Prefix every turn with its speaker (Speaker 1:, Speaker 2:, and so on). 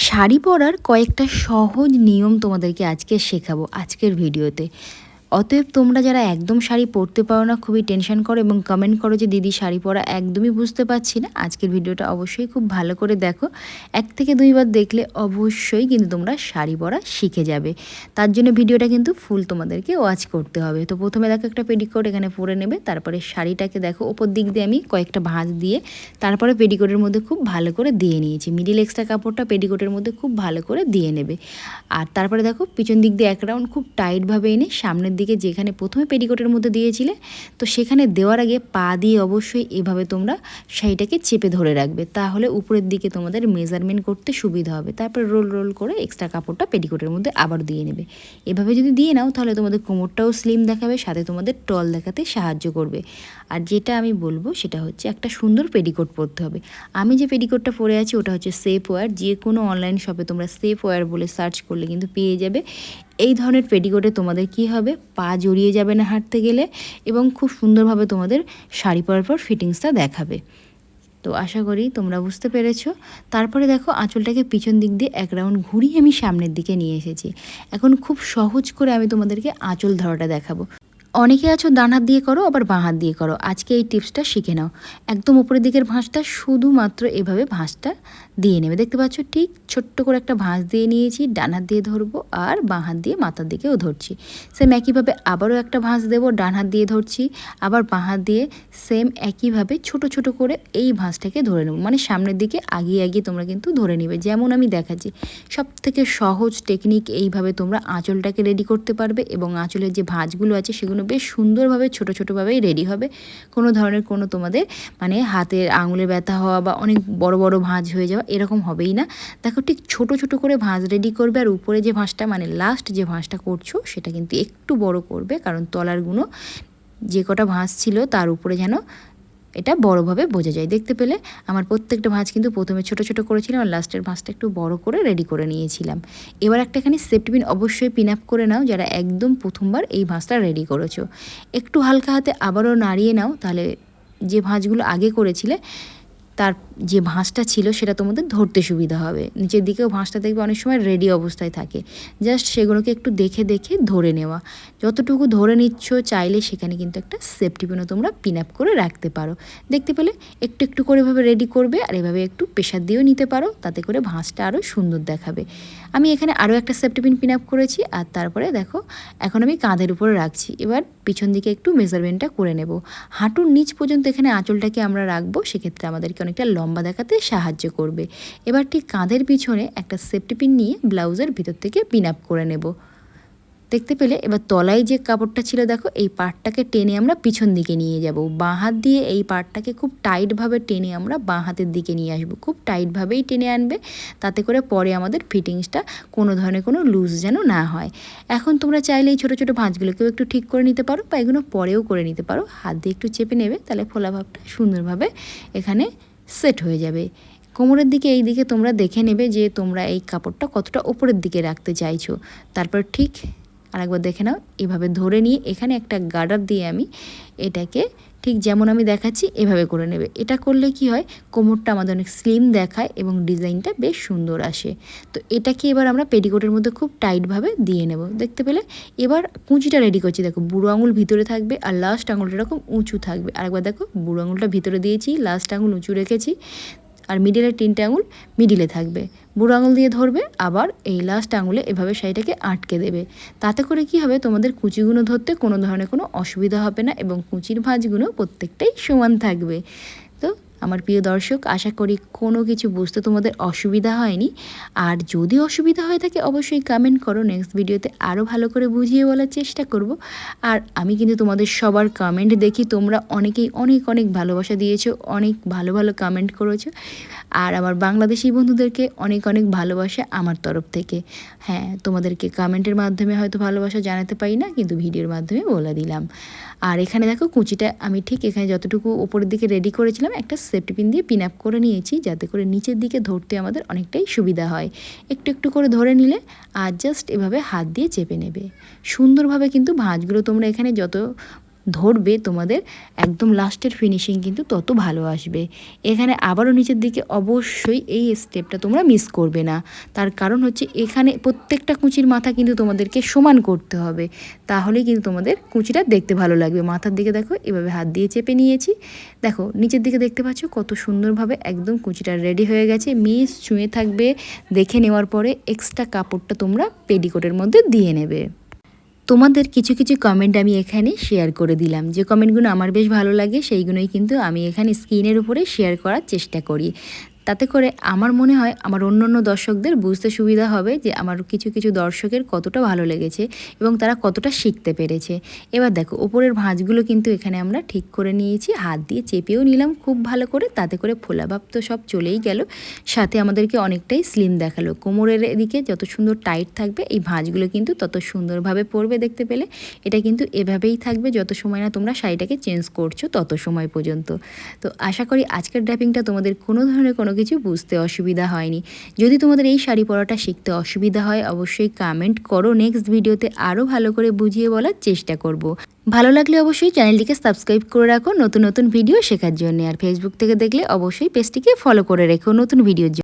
Speaker 1: শাড়ি পরার কয়েকটা সহজ নিয়ম তোমাদেরকে আজকে শেখাবো আজকের ভিডিওতে। অতএব তোমরা যারা একদম শাড়ি পরতে পারো না, খুবই টেনশন করো এবং কমেন্ট করো যে, দিদি, শাড়ি পরা একদমই বুঝতে পারছি না। আজকের ভিডিওটা অবশ্যই খুব ভালো করে দেখো। এক থেকে দুইবার দেখলে অবশ্যই কিন্তু তোমরা শাড়ি পরা শিখে যাবে। তার জন্য ভিডিওটা কিন্তু ফুল তোমাদেরকে ওয়াচ করতে হবে। তো প্রথমে দেখো একটা পেডিকোট এখানে পরে নেবে, তারপরে শাড়িটাকে দেখো ওপর দিক দিয়ে আমি কয়েকটা ভাঁজ দিয়ে তারপরে পেডিকোটের মধ্যে খুব ভালো করে দিয়ে নিয়েছি। মিডিল এক্সট্রা কাপড়টা পেডিকোটের মধ্যে খুব ভালো করে দিয়ে নেবে। আর তারপরে দেখো পিছন দিক দিয়ে এক রাউন্ড খুব টাইটভাবে এনে সামনের দিকে যেখানে প্রথমে পেটিকোটের মধ্যে দিয়েছিলে, তো সেখানে দেওয়ার আগে পা দিয়ে অবশ্যই এভাবে তোমরা শাড়িটাকে চেপে ধরে রাখবে। তাহলে উপরের দিকে তোমাদের মেজারমেন্ট করতে সুবিধা হবে। তারপর রোল রোল করে এক্সট্রা কাপড়টা পেটিকোটের মধ্যে আবার দিয়ে নেবে। এভাবে যদি দিয়ে নাও, তাহলে তোমাদের কোমরটাও স্লিম দেখাবে, সাথে তোমাদের টল দেখাতে সাহায্য করবে। আর যেটা আমি বলব, সেটা হচ্ছে একটা সুন্দর পেডিকোট পরতে হবে। আমি যে পেডিকোটটা পরে আছি, ওটা হচ্ছে সেফ ওয়্যার যে কোনো অনলাইন শপে তোমরা সেফ ওয়্যার বলে সার্চ করলে কিন্তু পেয়ে যাবে। এই ধরনের পেটিকোটে তোমাদের কি হবে? পা জড়িয়ে যাবে না হাঁটতে গেলে এবং খুব সুন্দরভাবে তোমাদের শাড়ি পরার পর ফিটিংসটা দেখাবে। তো আশা করি তোমরা বুঝতে পেরেছ। তারপরে দেখো আঁচলটাকে পিছন দিক দিয়ে এক রাউন্ড ঘুরিয়ে আমি সামনের দিকে নিয়ে এসেছি। এখন খুব সহজ করে আমি তোমাদেরকে আঁচল ধরাটা দেখাবো। অনেকে আছো, ডান হাত দিয়ে করো, আবার বাঁ হাত দিয়ে করো। আজকে এই টিপসটা শিখে নাও। একদম উপরের দিকের ভাঁজটা শুধুমাত্র এভাবে ভাঁজটা দিয়ে নেবে। দেখতে পাচ্ছ, ঠিক ছোট্ট করে একটা ভাঁজ দিয়ে নিয়েছি, ডান হাত দিয়ে ধরবো আর বাঁ হাত দিয়ে মাথার দিকেও ধরছি। সেম একইভাবে আবারও একটা ভাঁজ দেবো, ডান হাত দিয়ে ধরছি, আবার বাঁ হাত দিয়ে সেম একইভাবে ছোট ছোট করে এই ভাঁজটাকে ধরে নেব। মানে সামনের দিকে আগিয়ে আগিয়ে তোমরা কিন্তু ধরে নেবে। যেমন আমি দেখাচ্ছি সব থেকে সহজ টেকনিক এইভাবে তোমরা আঁচলটাকে রেডি করতে পারবে এবং আঁচলের যে ভাঁজগুলো আছে সেগুলো বেশ সুন্দরভাবে, ছোটো ছোটোভাবেই রেডি হবে। কোনো ধরনের কোনো তোমাদের মানে হাতের আঙুলে ব্যথা হওয়া বা অনেক বড় বড় ভাঁজ হয়ে যাওয়া এরকম হবেই না। দেখো ঠিক ছোট ছোট করে ভাঁজ রেডি করবে আর উপরে যে ভাঁজটা মানে লাস্ট যে ভাঁজটা করছ সেটা কিন্তু একটু বড় করবে কারণ তলার তলারগুলো যে কটা ভাঁজ ছিল তার উপরে যেন এটা বড়োভাবে বোঝা যায়। দেখতে পেলে আমার প্রত্যেকটা ভাঁজ কিন্তু প্রথমে ছোট ছোট করেছিলাম, আর লাস্টের ভাঁজটা একটু বড় করে রেডি করে নিয়েছিলাম। এবার একটা এখানে সেফটি পিন অবশ্যই পিন আপ করে নাও, যারা একদম প্রথমবার এই ভাঁজটা রেডি করেছ। একটু হালকা হাতে আবারও নাড়িয়ে নাও, তাহলে যে ভাঁজগুলো আগে করেছিলে, তার যে ভাঁজটা ছিল সেটা তোমাদের ধরতে সুবিধা হবে। নিচের দিকেও ভাঁজটা দেখবে অনেক সময় রেডি অবস্থায় থাকে। জাস্ট সেগুলোকে একটু দেখে দেখে ধরে নেওয়া। যতটুকু ধরে নিচ্ছ চাইলে সেখানে কিন্তু একটা সেফটি পিনও তোমরা পিন আপ করে রাখতে পারো। দেখতে পেলে একটু একটু করে এভাবে রেডি করবে আর এভাবে একটু প্রেশার দিয়েও নিতে পারো, তাতে করে ভাঁজটা আরও সুন্দর দেখাবে। আমি এখানে আরও একটা সেফটি পিন পিন আপ করেছি আর তারপরে দেখো, এখন আমি কাঁধের উপরে রাখছি। এবার পিছন দিকে একটু মেজারমেন্টটা করে নেব। হাঁটুর নিচ পর্যন্ত এখানে আঁচলটাকে আমরা রাখব, সেক্ষেত্রে আমাদেরকে অনেকটা লম্বা দেখাতে সাহায্য করবে। এবার ঠিক কাঁধের পিছনে একটা সেফটি পিন নিয়ে ব্লাউজের ভিতর থেকে পিন আপ করে নেব। দেখতে পেলে এবার তলায় যে কাপড়টা ছিল, দেখো, এই পার্টটাকে টেনে আমরা পিছন দিকে নিয়ে যাব। বাঁ হাত দিয়ে এই পার্টটাকে খুব টাইটভাবে টেনে আমরা বাঁ হাতের দিকে নিয়ে আসব। খুব টাইটভাবেই টেনে আনবে, তাতে করে পরে আমাদের ফিটিংসটা কোনো ধরনের কোনো লুজ যেন না হয়। এখন তোমরা চাইলে এই ছোটো ছোটো ভাঁজগুলোকেও একটু ঠিক করে নিতে পারো বা এগুলো পরেও করে নিতে পারো। হাত দিয়ে একটু চেপে নেবে, তাহলে ফোলাভাবটা সুন্দরভাবে এখানে সেট হয়ে যাবে। কোমরের দিকে এই দিকে তোমরা দেখে নেবে যে তোমরা এই কাপড়টা কতটা ওপরের দিকে রাখতে চাইছো। তারপর ঠিক আরেকবার দেখে নাও। এভাবে ধরে নিয়ে এখানে একটা গার্ডার দিয়ে আমি এটাকে ঠিক যেমন আমি দেখাচ্ছি, এভাবে করে নেবে। এটা করলে কি হয়, কোমরটা আমাদের অনেক স্লিম দেখায় এবং ডিজাইনটা বেশ সুন্দর আসে। তো এটাকে এবার আমরা পেটিকোটের মধ্যে খুব টাইটভাবে দিয়ে নেব। দেখতে পেলে? এবার কুঁচিটা রেডি করছি। দেখো, বুড়ো আঙুল ভিতরে থাকবে আর লাস্ট আঙুলটা এরকম উঁচু থাকবে। আরেকবার দেখো, বুড়ো আঙুলটা ভিতরে দিয়েছি লাস্ট আঙুল উঁচু রেখেছি। আর মিডিলের তিনটে আঙুল মিডিলে থাকবে। বুড়ো আঙুল দিয়ে ধরবে, আবার এই লাস্ট আঙুলে এভাবে শাড়িটাকে আটকে দেবে। তাতে করে কি হবে, তোমাদের কুচিগুলো ধরতে কোনো ধরনের কোনো অসুবিধা হবে না এবং কুচির ভাঁজগুলো প্রত্যেকটাই সমান থাকবে। আমার প্রিয় দর্শক, আশা করি কোনো কিছু বুঝতে তোমাদের অসুবিধা হয়নি। আর যদি অসুবিধা হয়ে থাকে, অবশ্যই কমেন্ট করো। নেক্সট ভিডিওতে আরও ভালো করে বুঝিয়ে বলার চেষ্টা করব। আর আমি কিন্তু তোমাদের সবার কমেন্ট দেখি। তোমরা অনেকেই অনেক অনেক ভালোবাসা দিয়েছ, অনেক ভালো ভালো কমেন্ট করেছ। আর আমার বাংলাদেশি বন্ধুদেরকে অনেক অনেক ভালোবাসা আমার তরফ থেকে। হ্যাঁ তোমাদেরকে কমেন্টের মাধ্যমে হয়তো ভালোবাসা জানাতে পারি না, কিন্তু ভিডিওর মাধ্যমে বলে দিলাম। আর এখানে দেখো, কুচিটা আমি ঠিক এখানে যতটুকু ওপরের দিকে রেডি করেছিলাম, একটা সেফটি পিন দিয়ে পিন আপ করে নিয়েছি, যাতে করে নিচের দিকে ধরতে আমাদের অনেকটাই সুবিধা হয়। একটু একটু করে ধরে নিলে আর জাস্ট এভাবে হাত দিয়ে চেপে নেবে। সুন্দরভাবে কিন্তু ভাঁজগুলো তোমরা এখানে যত ধরবে তোমাদের একদম লাস্টের ফিনিশিং কিন্তু তত ভালো আসবে। এখানে আবারও নিচের দিকে অবশ্যই এই স্টেপটা তোমরা মিস করবে না। তার কারণ হচ্ছে এখানে প্রত্যেকটা কুচির মাথা কিন্তু তোমাদেরকে সমান করতে হবে। তাহলে কিন্তু তোমাদের কুচিটা দেখতে ভালো লাগবে। মাথার দিকে দেখো, এভাবে হাত দিয়ে চেপে নিয়েছি। দেখো, নিচের দিকে দেখতে পাচ্ছ কত সুন্দরভাবে একদম কুচিটা রেডি হয়ে গেছে। মিস ছুঁয়ে থাকবে, দেখে নেওয়ার পরে এক্সট্রা কাপড়টা তোমরা পেডিকোটের মধ্যে দিয়ে নেবে। তোমাদের কিছু কিছু কমেন্ট আমি এখানে শেয়ার করে দিলাম। যে কমেন্টগুলো আমার বেশ ভালো লাগে, সেইগুলোই কিন্তু আমি এখানে স্ক্রিনের উপরে শেয়ার করার চেষ্টা করি। তাতে করে আমার মনে হয় আমার অন্য অন্য দর্শকদের বুঝতে সুবিধা হবে যে আমার কিছু কিছু দর্শকের কতটা ভালো লেগেছে এবং তারা কতটা শিখতে পেরেছে। এবার দেখো, ওপরের ভাঁজগুলো কিন্তু এখানে আমরা ঠিক করে নিয়েছি, হাত দিয়ে চেপেও নিলাম খুব ভালো করে, তাতে করে ফোলাভাব তো সব চলেই গেল। সাথে আমাদেরকে অনেকটাই স্লিম দেখাল। কোমরের এদিকে যত সুন্দর টাইট থাকবে, এই ভাঁজগুলো কিন্তু তত সুন্দরভাবে পড়বে দেখতে পেলে। এটা কিন্তু এভাবেই থাকবে, যত সময় না তোমরা শাড়িটাকে চেঞ্জ করছ, তত সময় পর্যন্ত। তো আশা করি আজকের ড্র্যাপিংটা তোমাদের কোনো ধরনের কোনো কিছু বুঝতে অসুবিধা হয়নি। যদি তোমাদের এই শাড়ি পরাটা শিখতে অসুবিধা হয়, অবশ্যই কমেন্ট করো। নেক্সট ভিডিওতে আরও ভালো করে বুঝিয়ে বলার চেষ্টা করব। ভালো লাগলে অবশ্যই চ্যানেলটিকে সাবস্ক্রাইব করে রাখো। নতুন নতুন ভিডিও শেখার জন্য। আর ফেসবুক থেকে দেখলে অবশ্যই পেজটিকে ফলো করে রেখো। নতুন ভিডিওর জন্য।